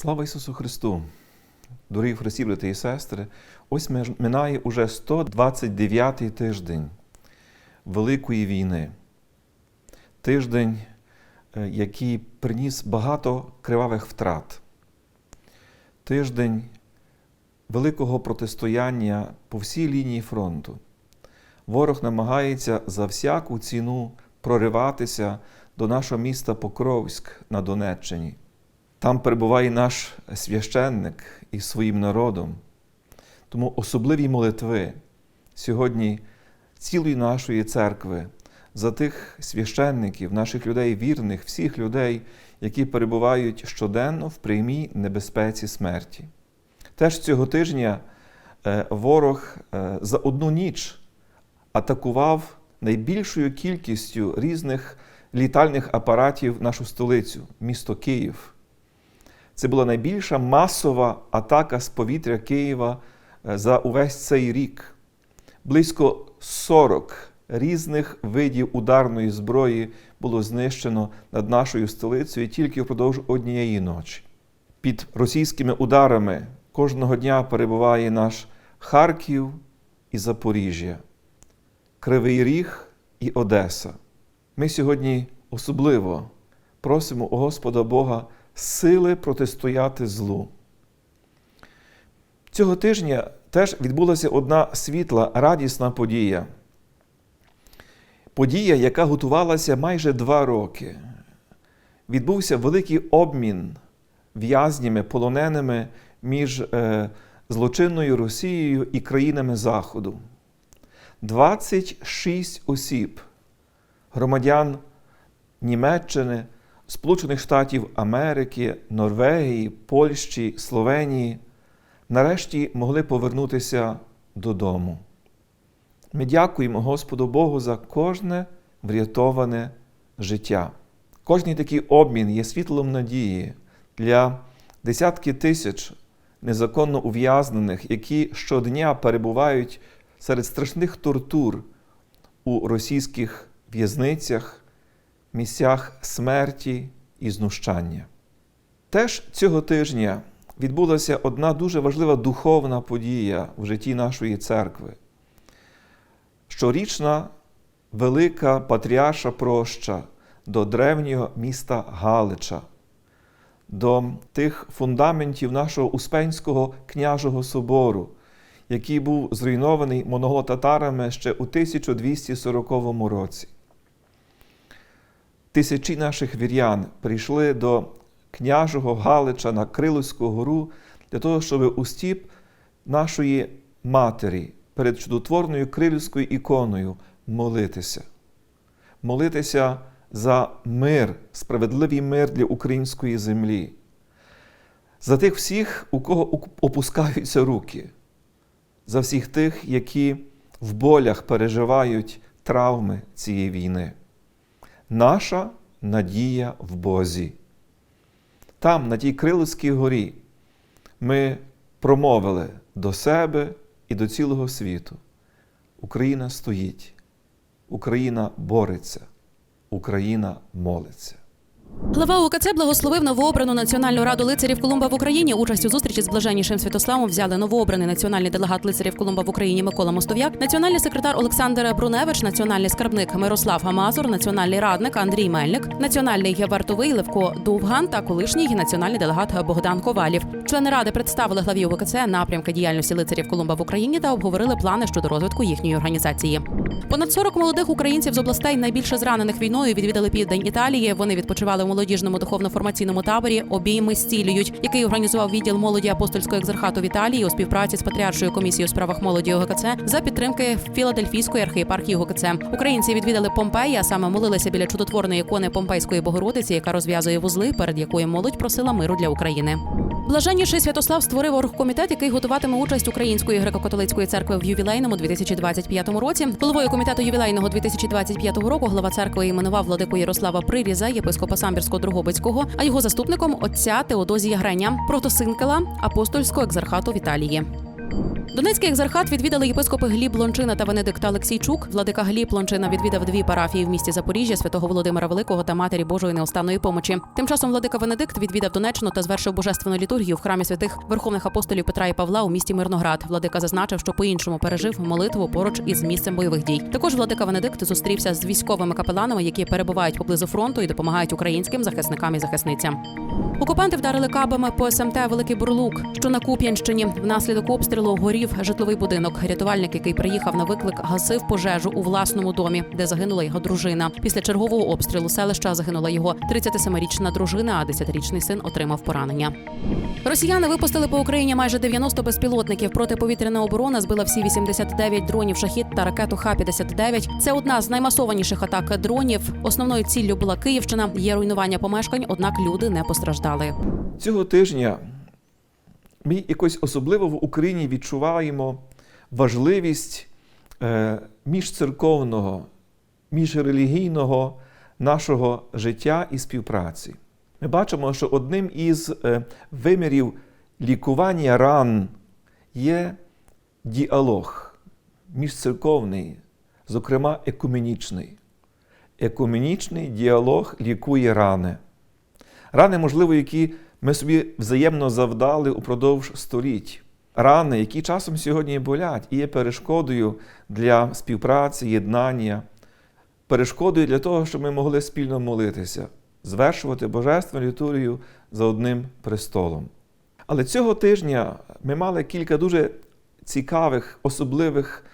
Слава Ісусу Христу! Дорогі Христі, брати і сестри, ось минає уже 129-й тиждень Великої війни. Тиждень, е, який приніс багато кривавих втрат. Тиждень великого протистояння по всій лінії фронту. Ворог намагається за всяку ціну прориватися до нашого міста Покровськ на Донеччині. Там перебуває наш священник із своїм народом. Тому особливі молитви сьогодні цілої нашої церкви за тих священників, наших людей вірних, всіх людей, які перебувають щоденно в прямій небезпеці смерті. Теж цього тижня е, ворог е, за одну ніч атакував найбільшою кількістю різних літальних апаратів нашу столицю, місто Київ. Це була найбільша масова атака з повітря Києва е, за увесь цей рік. Близько 40 різних видів ударної зброї було знищено над нашою столицею тільки впродовж однієї ночі. Під російськими ударами кожного дня перебуває наш Харків і Запоріжжя, Кривий Ріг і Одеса. Ми сьогодні особливо просимо у Господа Бога сили протистояти злу. Цього тижня теж відбулася одна світла, радісна подія. Подія, яка готувалася майже два роки. Відбувся великий обмін в'язнями, полоненими між е, злочинною Росією і країнами Заходу. 26 осіб, громадян Німеччини, Сполучених Штатів Америки, Норвегії, Польщі, Словенії нарешті могли повернутися додому. Ми дякуємо Господу Богу за кожне врятоване життя. Кожний такий обмін є світлом надії для десятки тисяч незаконно ув'язнених, які щодня перебувають серед страшних тортур у російських в'язницях, місцях смерті і знущання. Теж цього тижня відбулася одна дуже важлива духовна подія в житті нашої церкви. Щорічна велика патріарша проща до древнього міста Галича, до тих фундаментів нашого Успенського княжого собору, який був зруйнований монголо-татарами ще у 1240 році. Тисячі наших вірян прийшли до княжого Галича на Криловську гору для того, щоб у стіп нашої матері перед чудотворною крилівською іконою молитися. Молитися за мир, справедливий мир для української землі, за тих всіх, у кого опускаються руки, за всіх тих, які в болях переживають травми цієї війни. Наша надія в Бозі. Там, на тій Криловській горі, ми промовили до себе і до цілого світу. Україна стоїть, Україна бореться, Україна молиться. Глава УКЦ благословив новообрану Національну раду лицарів Колумба в Україні. Участь у зустрічі з блаженнішим Святославом взяли новообраний національний делегат лицарів Колумба в Україні Микола Мостов'як, національний секретар Олександр Бруневич, національний скарбник Мирослав Гамазур, національний радник Андрій Мельник, національний вартовий Левко Довган та колишній національний делегат Богдан Ковалів. Члени ради представили главі УКЦ напрямки діяльності лицарів Колумба в Україні та обговорили плани щодо розвитку їхньої організації. Понад 40 молодих українців з областей найбільше зранених війною відвідали південь Італії. Вони відпочивали молодіжному духовно-формаційному таборі Обійми стілюють, який організував відділ молоді апостольського екзархату в Італії у співпраці з Патріаршою комісією у справах молоді ОГКЦ за підтримки Філадельфійської архієпархії ОГКЦ. Українці відвідали Помпеї, а саме молилися біля чудотворної ікони Помпейської Богородиці, яка розв'язує вузли, перед якою молодь просила миру для України. Блаженніший Святослав створив оргкомітет, який готуватиме участь Української греко-католицької церкви в ювілейному 2025 році. Головою комітету ювілейного 2025 року глава церкви іменував владику Ярослава Приріза, єпископа Самбірського Другобицького, а його заступником отця Теодозія Греня, протосинкела апостольського екзархату в Італії. Донецький екзархат відвідали єпископи Гліб Лончина та Венедикт Олексійчук. Владика Гліб Лончина відвідав дві парафії в місті Запоріжжя святого Володимира Великого та Матері Божої неостанної помочі. Тим часом владика Венедикт відвідав Донеччину та звершив божественну літургію в храмі святих верховних апостолів Петра і Павла у місті Мирноград. Владика зазначив, що по-іншому пережив молитву поруч із місцем бойових дій. Також владика Венедикт зустрівся з військовими капеланами, які перебувають поблизу фронту і допомагають українським захисникам і захисницям. Окупанти вдарили кабами по СМТ Великий Бурлук, що на Куп'янщині. Внаслідок обстрілу горів житловий будинок. Рятувальник, який приїхав на виклик, гасив пожежу у власному домі, де загинула його дружина. Після чергового обстрілу селища загинула його 37-річна дружина, а 10-річний син отримав поранення. Росіяни випустили по Україні майже 90 безпілотників. Протиповітряна оборона збила всі 89 дронів шахід та ракету Х-59. Це одна з наймасованіших атак дронів. Основною ціллю була Київщина. Є руйнування помешкань, однак люди не постраждали. Цього тижня ми якось особливо в Україні відчуваємо важливість е, міжцерковного, міжрелігійного нашого життя і співпраці. Ми бачимо, що одним із е, вимірів лікування ран є діалог міжцерковний, зокрема екуменічний. Екуменічний діалог лікує рани. Рани, можливо, які ми собі взаємно завдали упродовж століть. Рани, які часом сьогодні болять і є перешкодою для співпраці, єднання, перешкодою для того, щоб ми могли спільно молитися, звершувати божественну літургію за одним престолом. Але цього тижня ми мали кілька дуже цікавих, особливих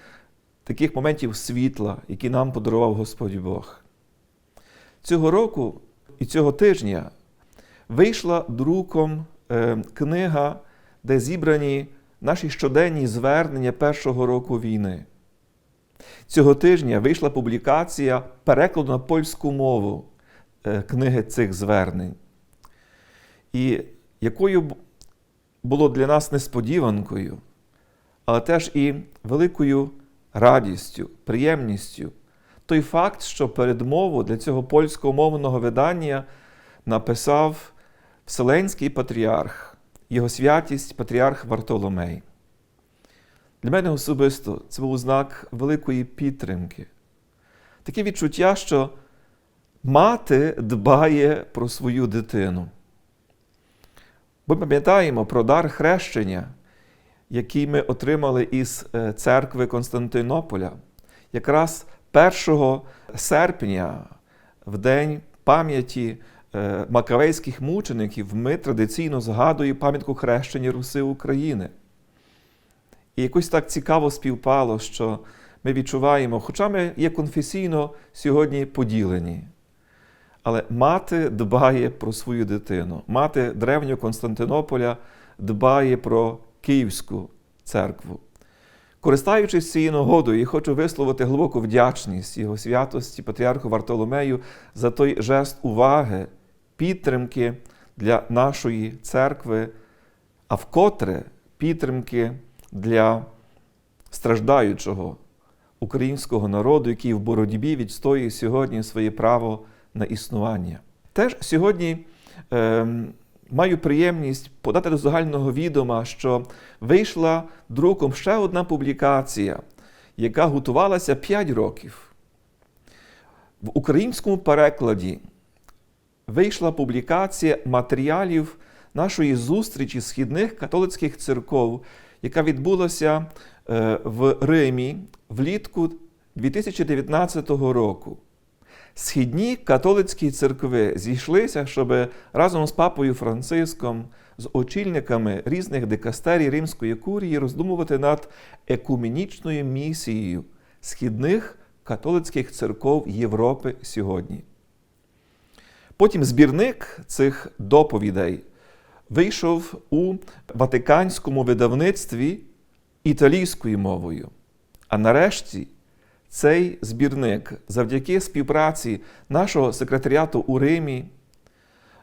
таких моментів світла, які нам подарував Господь Бог. Цього року і цього тижня вийшла друком е, книга, де зібрані наші щоденні звернення першого року війни. Цього тижня вийшла публікація перекладу на польську мову е, книги цих звернень. І якою було для нас несподіванкою, але теж і великою радістю, приємністю той факт, що передмову для цього польськомовного видання написав Вселенський патріарх, його святість патріарх Вартоломей. Для мене особисто це був знак великої підтримки. Таке відчуття, що мати дбає про свою дитину. Ми пам'ятаємо про дар хрещення, який ми отримали із е, церкви Константинополя. Якраз 1 серпня, в день пам'яті макавейських мучеників, ми традиційно згадуємо пам'ятку хрещення Руси України. І якось так цікаво співпало, що ми відчуваємо, хоча ми є конфесійно сьогодні поділені. Але мати дбає про свою дитину. Мати древнього Константинополя дбає про Київську церкву. Користаючись цією нагодою, я хочу висловити глибоку вдячність його святості, патріарху Вартоломею за той жест уваги, підтримки для нашої церкви, а вкотре підтримки для страждаючого українського народу, який в боротьбі відстоює сьогодні своє право на існування. Теж сьогодні е, маю приємність подати до загального відома, що вийшла друком ще одна публікація, яка готувалася 5 років. В українському перекладі вийшла публікація матеріалів нашої зустрічі східних католицьких церков, яка відбулася е, в Римі влітку 2019 року. Східні католицькі церкви зійшлися, щоб разом з папою Франциском, з очільниками різних дикастерій Римської курії роздумувати над екуменічною місією східних католицьких церков Європи сьогодні. Потім збірник цих доповідей вийшов у ватиканському видавництві італійською мовою. А нарешті цей збірник завдяки співпраці нашого секретаріату у Римі,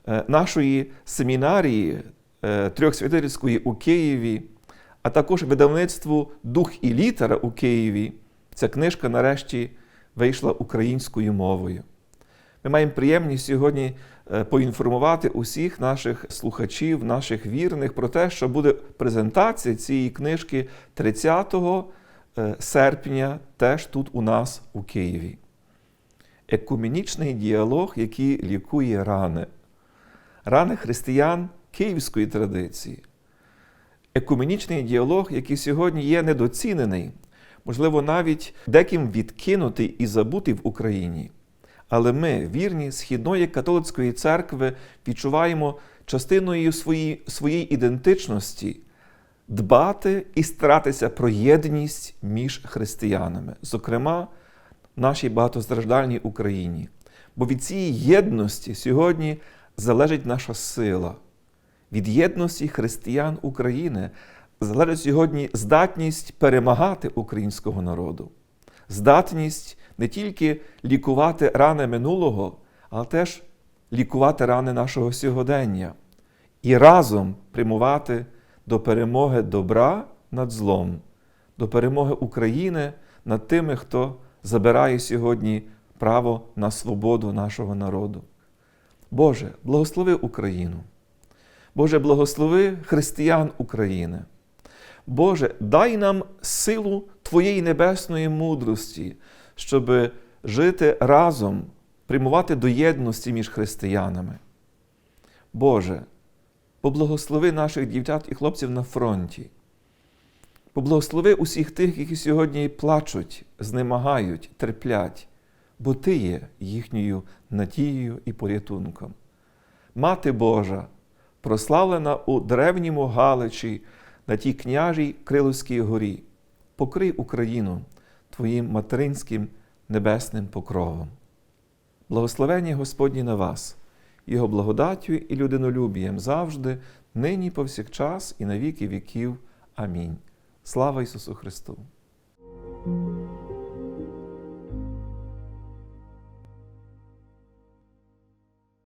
е, нашої семінарії е, Трьохсвятительської у Києві, а також видавництву Дух і літера у Києві, ця книжка нарешті вийшла українською мовою. Ми маємо приємність сьогодні е, поінформувати усіх наших слухачів, наших вірних про те, що буде презентація цієї книжки 30 е, серпня, теж тут у нас у Києві. Екуменічний діалог, який лікує рани, рани християн київської традиції. Екуменічний діалог, який сьогодні є недоцінений, можливо, навіть деким відкинутий і забутий в Україні. Але ми, вірні Східної католицької церкви, відчуваємо частиною своєї, своєї ідентичності дбати і старатися про єдність між християнами, зокрема в нашій багатостраждальній Україні. Бо від цієї єдності сьогодні залежить наша сила. Від єдності християн України залежить сьогодні здатність перемагати українського народу, здатність не тільки лікувати рани минулого, але теж лікувати рани нашого сьогодення і разом прямувати до перемоги добра над злом, до перемоги України над тими, хто забирає сьогодні право на свободу нашого народу. Боже, благослови Україну. Боже, благослови християн України. Боже, дай нам силу Твоєї небесної мудрості, щоб жити разом, прямувати до єдності між християнами. Боже, поблагослови наших дівчат і хлопців на фронті. Поблагослови усіх тих, які сьогодні плачуть, знемагають, терплять, бо Ти є їхньою надією і порятунком. Мати Божа, прославлена у древньому Галичі на тій княжій Криловській горі, покрий Україну Твоїм материнським небесним покровом. Благословені Господні на вас, Його благодаттю і людинолюбієм завжди, нині повсякчас і на віки віків. Амінь. Слава Ісусу Христу!